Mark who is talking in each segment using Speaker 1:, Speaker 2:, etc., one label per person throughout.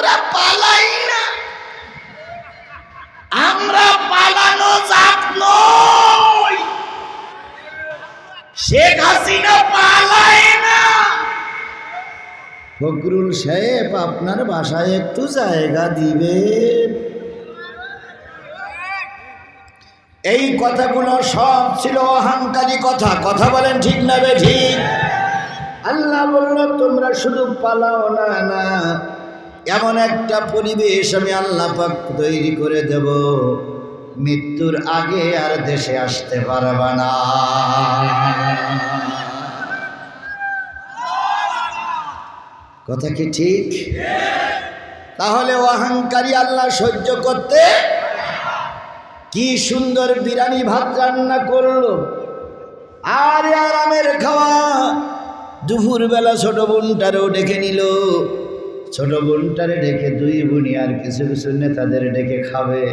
Speaker 1: আমরা পালাই না। আমরা পালানো জাত শেখ হাসিনা পালায় না। ফখরুল সাহেব আপনার বাসায় একটু জায়গা দিবেন। এই কথাগুলো সব ছিল অহংকারী কথা। কথা বলেন ঠিক না বে ঠিক? আল্লাহ বলল, তোমরা শুধু পালাও না না। এমন একটা পরিবেশ আমি আল্লাহ পাক তৈরি করে দেব। মৃত্যুর আগে আর দেশে আসতে পারবা না। কথা কি ঠিক? তাহলে অহংকারী আল্লাহ সহ্য করতে কি সুন্দর বিরিয়ানি ভাত রান্না করল? আর আরামের খাওয়া। দুপুরবেলা ছোট বোনটারও ডেকে নিল। ছোট বোনটারে ডেকে দুই বোনই আর কিছু কিছু নেতাদের ডেকে খাবে।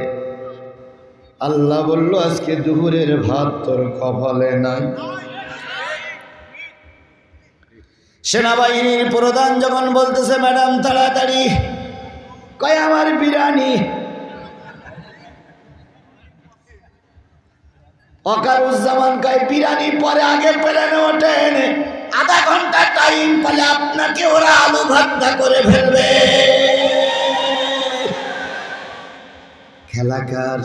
Speaker 1: আল্লাহ বলল, আজকে দুপুরের ভাত তোর কপালে নাই। সেনাবাহিনীর প্রধান যখন বলতেছে, ম্যাডাম, তাড়াতাড়ি। কয়, আমার বিরিয়ানি অকারুজ্জামান কয় বিরিয়ানি পরে আগে প্লেনে ওঠেন আধা ঘণ্টা টাইম পেলে আপনাকে ওরা আলু ভর্তা করে ফেলবে। খেলাকার,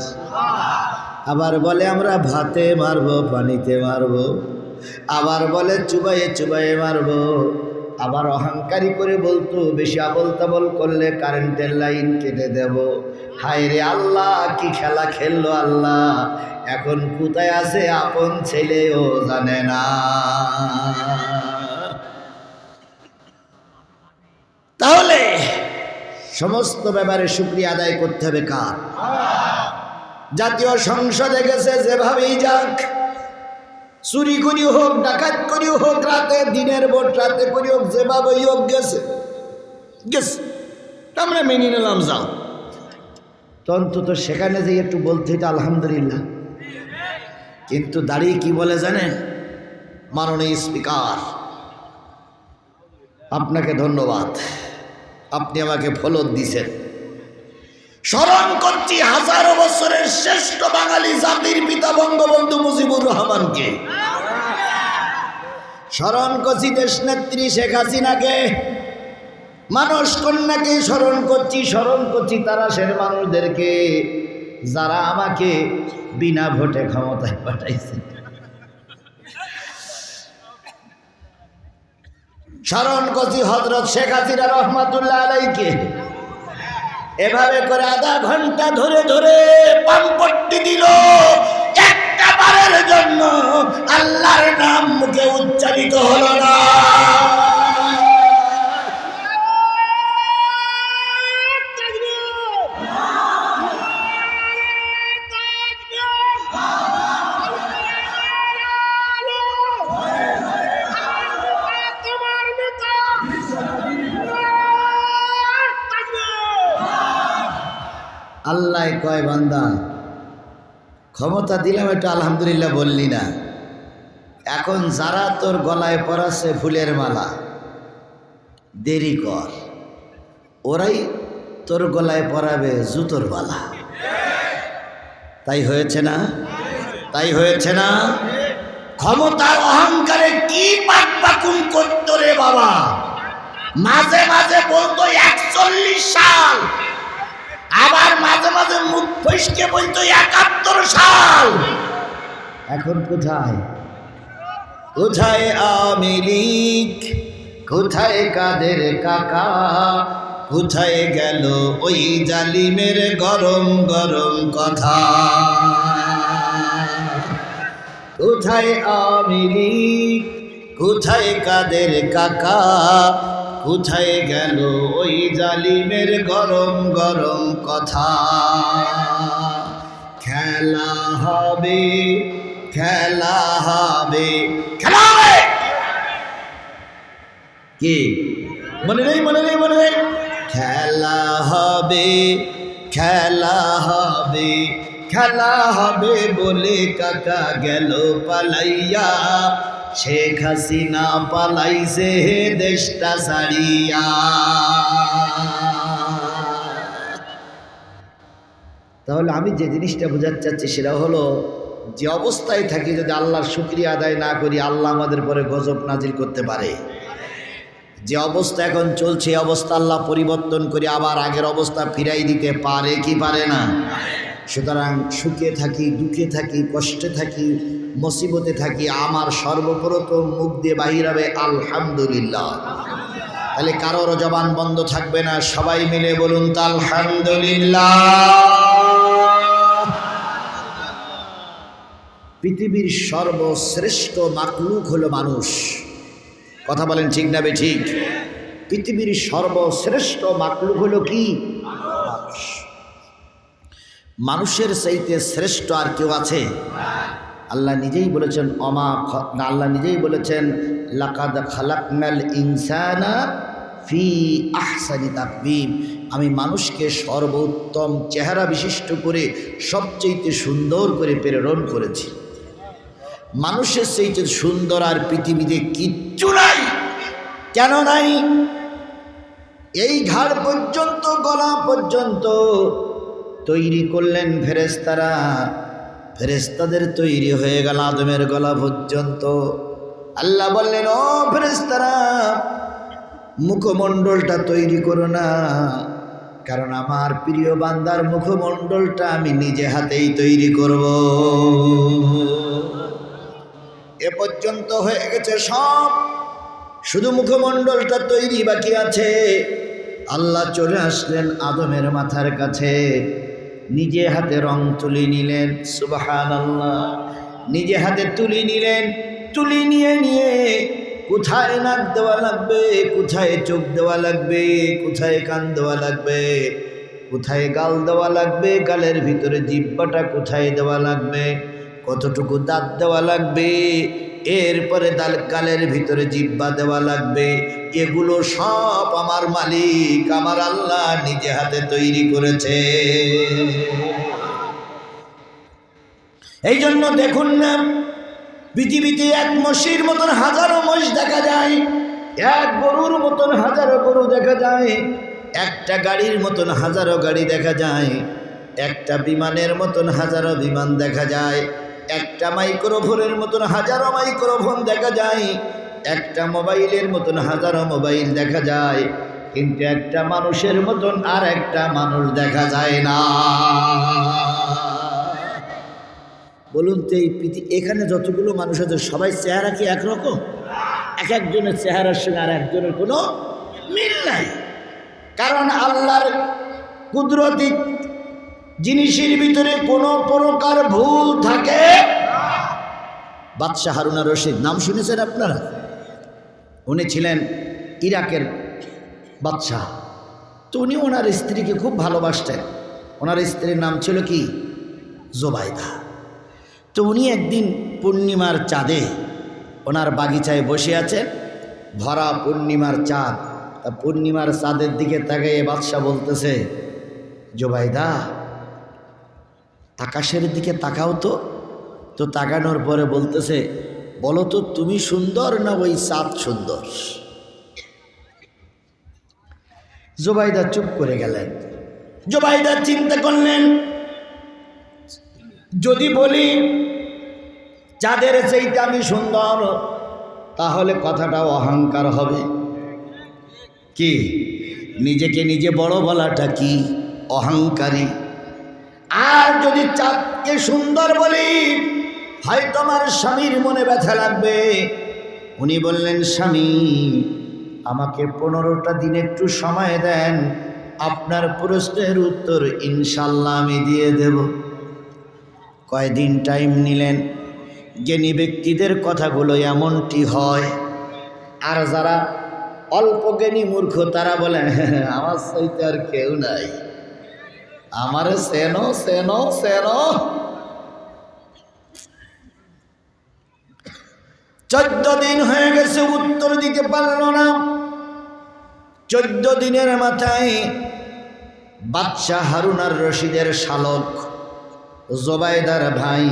Speaker 1: আবার বলে আমরা ভাতে মারবো, পানিতে মারবো। আবার বলে চুবাইয়ে চুবাইয়ে মারবো। আবার অহংকারী করে বলতো, বেশি আবল তাবল করলে কারেন্টের লাইন কেটে দেব। হায় রে আল্লাহ, কি খেলা খেললো আল্লাহ। এখন কোথায় আছে আপন ছেলেও জানে না তাহলে সমস্ত ব্যাপারে শুক্রিয়া আদায় করতে হবে কার? জাতীয় সংসদে গেছে যেভাবেই যাক। চুরি করি হোক, ডাকাত করি হোক, রাতে, দিনের ভোট, রাতে করি হোক, যেভাবেই হোক গেছে। গেছে। আমরা মেনে নিলাম, যাও। অন্তত সেখানে যে একটু বলতে আলহামদুলিল্লাহ। কিন্তু দাঁড়িয়ে কি বলে জানেন মাননীয় স্পিকার, আপনাকে ধন্যবাদ। আপনি আমাকে ফলত দিছেন। স্মরণ করছি হাজারো বছরের শ্রেষ্ঠ বাঙালি জাতির পিতা বঙ্গবন্ধু মুজিবুর রহমানকে। স্মরণ করছি দেশ নেত্রী শেখ হাসিনাকে। মানুষ কন্যাকে স্মরণ করছি স্মরণ করছি তারা সের মানুষদেরকে, যারা আমাকে বিনা ভোটে ক্ষমতায় পাঠাইছে। স্মরণ করছি হজরত শেখ হাসিনা রহমাতুল্লাহ আলাইকে। এভাবে করে আধা ঘণ্টা ধরে ধরে পাম্পট্টি দিল। একটা বারের জন্য আল্লাহর নাম মুখে উচ্চারিত হলো না। আল্লাহ কয় বান্দা, ক্ষমতা দিলাম এটা আলহামদুলিল্লাহ বললি না। এখন যারা তোর গলায় পরাছে ফুলের মালা, দেরি কর। ওরাই তোর গলায় পরাবে জুতোর মালা। তাই হয়েছে না? তাই হয়েছে না? ক্ষমতার অহংকারে কি করতো রে বাবা? মাঝে মাঝে বলতো একচল্লিশ সাল আবার মাঝে মাঝে মুখ ফসকে বলতো, একাত্তর সাল। এখন কোথায়? কোথায় আওয়ামী লীগ? কোথায় কাদের কাকা? কোথায় গেল ওই জালিমের গরম গরম কথা? কোথায় আওয়ামী লীগ? কোথায় কাদের কাকা? কোথায় গেল ওই জালিমের গরম গরম কথা? খেলা হবে খেলা হবে। খেলা হবে! কি? মনে নেই মনে নেই মনে নেই। খেলা হবে খেলা হবে। খেলা হবে বলে কাকা গেল পালাইয়া। শেখ হাসিনা পালাইছে দেশটা ছাড়িয়া। তাহলে আমি যে জিনিসটা বোঝাতে চাচ্ছি সেটা হলো, যে অবস্থায় থাকি যদি আল্লাহর শুক্রিয়া আদায় না করি, আল্লাহ আমাদের পরে গজব নাজিল করতে পারে। যে অবস্থা এখন চলছে অবস্থা আল্লাহ পরিবর্তন করে আবার আগের অবস্থা ফিরাই দিতে পারে কি পারে না? সুতরাং সুখে থাকি, দুঃখে থাকি, কষ্টে থাকি, মুসিবতে থাকি, আমার সর্বপ্রথম মুখ দিয়ে বাহির হবে আলহামদুলিল্লাহ। তাহলে কারোর জবান বন্ধ থাকবে না, সবাই মিলে বলুন তো আলহামদুলিল্লাহ। পৃথিবীর সর্বশ্রেষ্ঠ মাকলুক হলো মানুষ। কথা বলেন ঠিক না ঠিক পৃথিবীর সর্বশ্রেষ্ঠ মাকলুক হলো কি? মানুষ। মানুষের চাইতে শ্রেষ্ঠ আর কেউ আছে? আল্লাহ নিজেই বলেছেন, অমা আল্লাহ নিজেই বলেছেন, লাকাদ খালাকনাল ইনসানা ফি আহসানি তাকবিম আমি মানুষকে সর্বোত্তম চেহারা বিশিষ্ট করে সবচেয়ে সুন্দর করে প্রেরণ করেছি। মানুষের সেই যে সুন্দর আর পৃথিবীতে কিচ্ছু নাই। কেন নাই? এই ঘাড় পর্যন্ত, গলা পর্যন্ত তৈরি করলেন ফেরেস্তারা ফেরেস্তাদের তৈরি হয়ে গেল আদমের গলা পর্যন্ত। আল্লাহ বললেন, ও ফেরেস্তারা মুখমণ্ডলটা তৈরি করো না। কারণ আমার প্রিয় বান্দার মুখমণ্ডলটা আমি নিজে হাতেই তৈরি করব। এ পর্যন্ত হয়ে গেছে সব। শুধু মুখমণ্ডলটা তৈরি বাকি আছে। আল্লাহ চলে আসলেন আদমের মাথার কাছে। নিজে হাতে রং তুলে নিলেন সুবাহান আল্লাহ নিজে হাতে তুলে নিলেন, তুলি নিয়ে নিয়ে কোথায় নাক দেওয়া লাগবে, কোথায় চোখ দেওয়া লাগবে, কোথায় কান দেওয়া লাগবে, কোথায় গাল দেওয়া লাগবে, গালের ভিতরে জিব্বাটা কোথায় দেওয়া লাগবে, কতটুকু দাঁত দেওয়া লাগবে এরপরে দাল গালের ভিতরে জিব্বা দেওয়া লাগবে। এগুলো সব আমার মালিক, আমার আল্লাহ নিজে হাতে তৈরি করেছে। এই জন্য দেখুন না, পৃথিবীতে এক মসির মতন হাজারো মহিষ দেখা যায়, এক গরুর মতন হাজারো গরু দেখা যায়, একটা গাড়ির মতন হাজারো গাড়ি দেখা যায়, একটা বিমানের মতন হাজারো বিমান দেখা যায়। একটা মাইক্রোফোনের মতন হাজারো মাইক্রোফোন দেখা যায়, একটা মোবাইলের মতন হাজারো মোবাইল দেখা যায়, কিন্তু একটা মানুষের মতন আর একটা মানুষ দেখা যায় না। বলুন তো, এই পৃথিবী এখানে যতগুলো মানুষ আছে, সবাই চেহারা কি একরকম? এক একজনের চেহারার সঙ্গে আর একজনের কোনো মিল নাই। কারণ আল্লাহর কুদরতি জিনিসের ভিতরে কোনো প্রকার ভুল থাকে? বাদশাহ হারুনা রশিদ, নাম শুনেছেন আপনারা? উনি ছিলেন ইরাকের বাদশাহ। তো উনি ওনার স্ত্রীকে খুব ভালোবাসতেন। ওনার স্ত্রীর নাম ছিল কি? জোবাইদা। তো উনি একদিন পূর্ণিমার চাঁদে ওনার বাগিচায় বসে আছেন ভরা পূর্ণিমার চাঁদ। পূর্ণিমার চাঁদের দিকে তাকিয়ে বাদশাহ বলতেছে, জোবাইদা আকাশের দিকে তাকাও তো। তো তাকানোর পরে বলতেছে, বলো তো, তুমি সুন্দর না ওই চাঁদ সুন্দর? জোবাইদা চুপ করে গেলেন। জোবাইদা চিন্তা করলেন, যদি বলি যাদের চাইতে আমি সুন্দর, তাহলে কথাটা অহংকার হবে। কি? নিজেকে নিজে বড় বলাটা কি? অহংকারী। আর যদি চাঁদকে সুন্দর বলি, হয়তো আমার স্বামীর মনে ব্যথা লাগবে। উনি বললেন, স্বামী, আমাকে পনেরোটা দিন একটু সময় দেন। আপনার প্রশ্নের উত্তর ইনশাল্লাহ আমি দিয়ে দেব। কয়দিন টাইম নিলেন? জ্ঞানী ব্যক্তিদের কথাগুলো এমনটি হয়। আর যারা অল্প জ্ঞানী মূর্খ, তারা বলে আমার সইতে আর কেউ নাই। আমার সেনো সেনো সেনো। চোদ্দ দিন হয়ে গেছে, উত্তর দিতে পারল না। চোদ্দ দিনের মাথায় বাদশাহ হারুনার রশিদের শালক জোবাইদার ভাই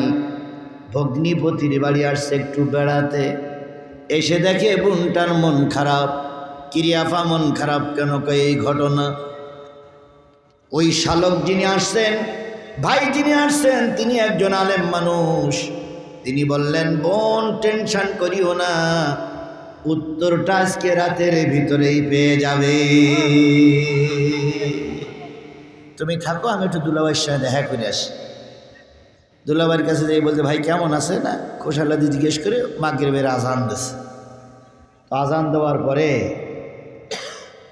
Speaker 1: ভগ্নিপতির বাড়ি আসছে একটু বেড়াতে। এসে দেখে বোনটার মন খারাপ, কিরিয়াফা মন খারাপ কেন কয় এই ঘটনা? ওই শালক যিনি আসছেন, ভাই যিনি আসছেন, তিনি একজন আলেম মানুষ। তিনি বললেন, বোন, টেনশন করিও না, উত্তরটা আজকে রাতের ভিতরেই পেয়ে যাবে। তুমি থাকো, আমি একটু দুলাভাইয়ের সঙ্গে দেখা করে আসি। দুলাভাইয়ের কাছে যাই বলছে, ভাই, কেমন আছে না? খোসালাদি জিজ্ঞেস করে মাগের বের আজান দিছে। আজান দেওয়ার পরে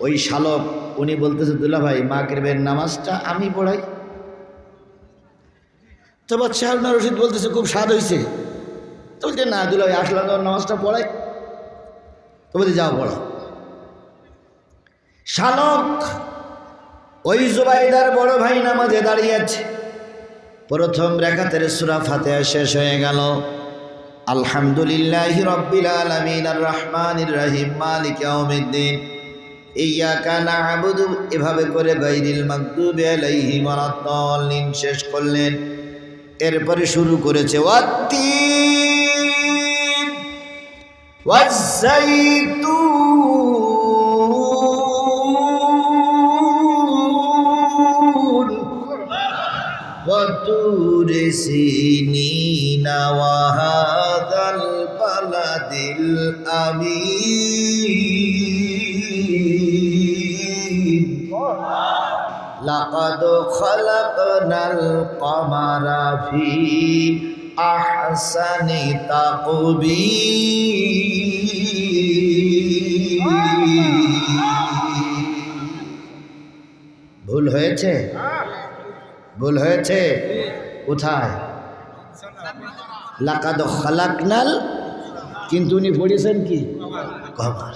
Speaker 1: ওই শালক উনি বলতেছে, দুলা ভাই, মাগরিবের নামাজটা আমি পড়াই। তো বাচ্চা হারুনা রশিদ বলতেছে, খুব স্বাদ হয়েছে তো বলছে, না দুলা ভাই আসলাম নামাজটা পড়াই। তো বলছে, যাও, পড়ো। শালক ওই জুবাইদার বড় ভাই নামাজে দাঁড়িয়ে আছে। প্রথম রেখাতের সুরা ফাতেহা শেষ হয়ে গেল। আলহামদুলিল্লাহ রব্বিল আলামিন আর রহমানির রহিম, মালিক এভাবে করে গৈরিল শেষ করলেন। এরপরে শুরু করেছে ওয়াত্তিন ওয়াজ্জাইতুন لقد خلقنا القمر في أحسن تقويم ভুল হয়েছে ভুল হয়েছে কোথায় লাকাদ খালাকনাল কিন্তু উনি পড়েছেন কি কমার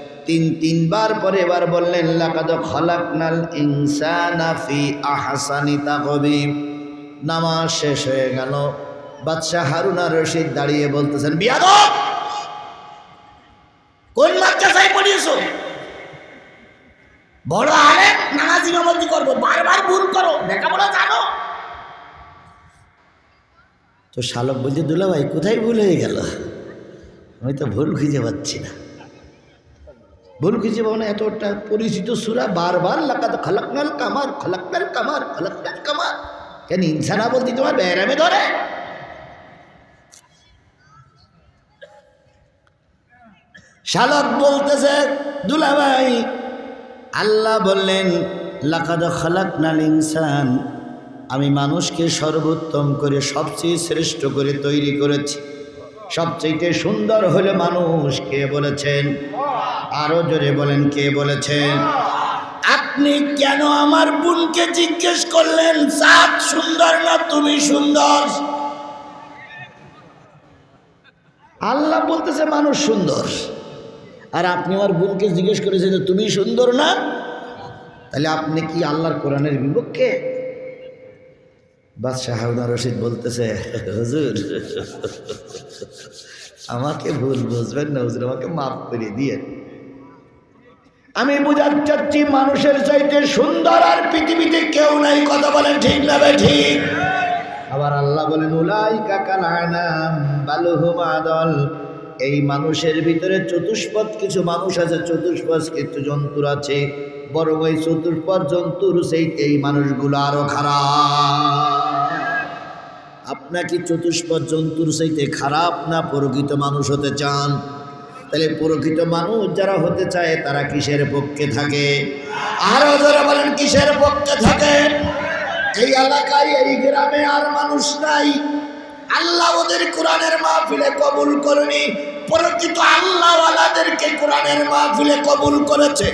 Speaker 1: তিন, তিনবার পরে এবার বললেন, লাকাদ খলাকনাল ইনসানা ফি আহসানি তাকবীম। নামাজ শেষ হয়ে গেল। বাদশাহ হারুনা রশিদ দাঁড়িয়ে বলতেছেন, বিয়াদব! কোন মাদ্রাসায় পড়িয়েছো? বড় আলেম, নামাজ ইমামতি করব, বারবার ভুল করো, লেখাপড়া জানো। তো শালক বলছে দুলা ভাই কোথায় ভুল হয়ে গেল? আমি তো ভুল খুঁজে পাচ্ছি না। ভুল খুঁজে পাবো না এতটা পরিচিত সুরা বারবার লাগাতো খালাকনাল কামার খালাকনাল কামার খালাকনাল কামার। কেন ইনসানা বলতে তোমার ব্যারামে ধরে? শালক বলতেছে দুলা ভাই আল্লাহ বললেন, লাকাদ খালাকনাল ইনসান, আমি মানুষকে সর্বোত্তম করে, সবচেয়ে শ্রেষ্ঠ করে তৈরি করেছি। সবচেয়ে সুন্দর হলে মানুষ, কে বলেছেন? আরও জোরে বলেন, কে বলেছেন আপনি কেন আমার বোনকে জিজ্ঞেস করলেন? সাত সুন্দর না তুমি সুন্দর? আল্লাহ বলতেছে মানুষ সুন্দর। আর আপনি আমার বোনকে জিজ্ঞেস করেছেন যে তুমি সুন্দর না? তাহলে আপনি কি আল্লাহর কোরআনের বিপক্ষে? বাদশাহ হারুনা রশিদ বলতেছে, হুজুর, আমাকে ভুল বুঝবেন না, হুজুর, আমাকে মাফ করে দিয়ে আমি বোঝাতে চাচ্ছি, মানুষের চাইতে সুন্দর আর পৃথিবীতে কেউ নাই। কথা বলেন ঠিক না ঠিক। আবার আল্লাহ বলেন উলাই কাকাল আয়নাম বালুহুমা দল এই মানুষের ভিতরে চতুষ্পদ কিছু মানুষ আছে, চতুষ্পদ কিছু জন্তুর আছে। বরং ওই চতুষ্পদ জন্তুর সেই এই মানুষগুলো আরও খারাপ। আপনাকে চতুষ্পদ জন্তুর সেইতে খারাপ না প্রকৃত মানুষ হতে চান? তাহলে প্রকৃত মানুষ যারা হতে চায়, তারা কিসের পক্ষে থাকে? আরও যারা বলেন কিসের পক্ষে থাকে? এই এলাকায়, এই গ্রামে আর মানুষ নাই। আল্লাহ ওদের কোরআনের মাহফিলে কবুল করেনি। প্রকৃত আল্লাহওয়ালাদেরকে কোরআনের মাহফিলে কবুল করেছে।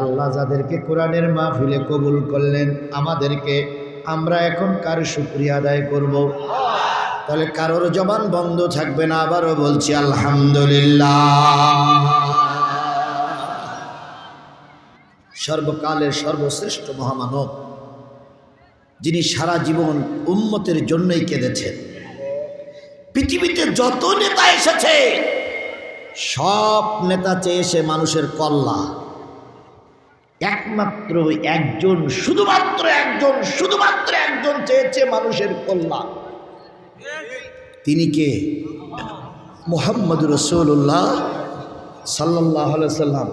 Speaker 1: আল্লাহ যাদেরকে কোরআনের মাহফিলে কবুল করলেন, আমাদেরকে আমরা এখন কার শুক্রিয়া আদায় করব? তাহলে কারোর জবান বন্ধ থাকবে না, আবারও বলছি আলহামদুলিল্লাহ। সর্বকালের সর্বশ্রেষ্ঠ মহামানব, যিনি সারা জীবন উম্মতের জন্যই কেঁদেছেন। পৃথিবীতে যত নেতা এসেছে, সব নেতা চেয়ে এসে মানুষের কল্যাণ একমাত্র একজন, শুধুমাত্র একজন শুধুমাত্র একজন চেয়েছে মানুষের কল্যাণ। তিনি কে? মোহাম্মদ রসুল্লাহ সাল্লাহ সাল্লাম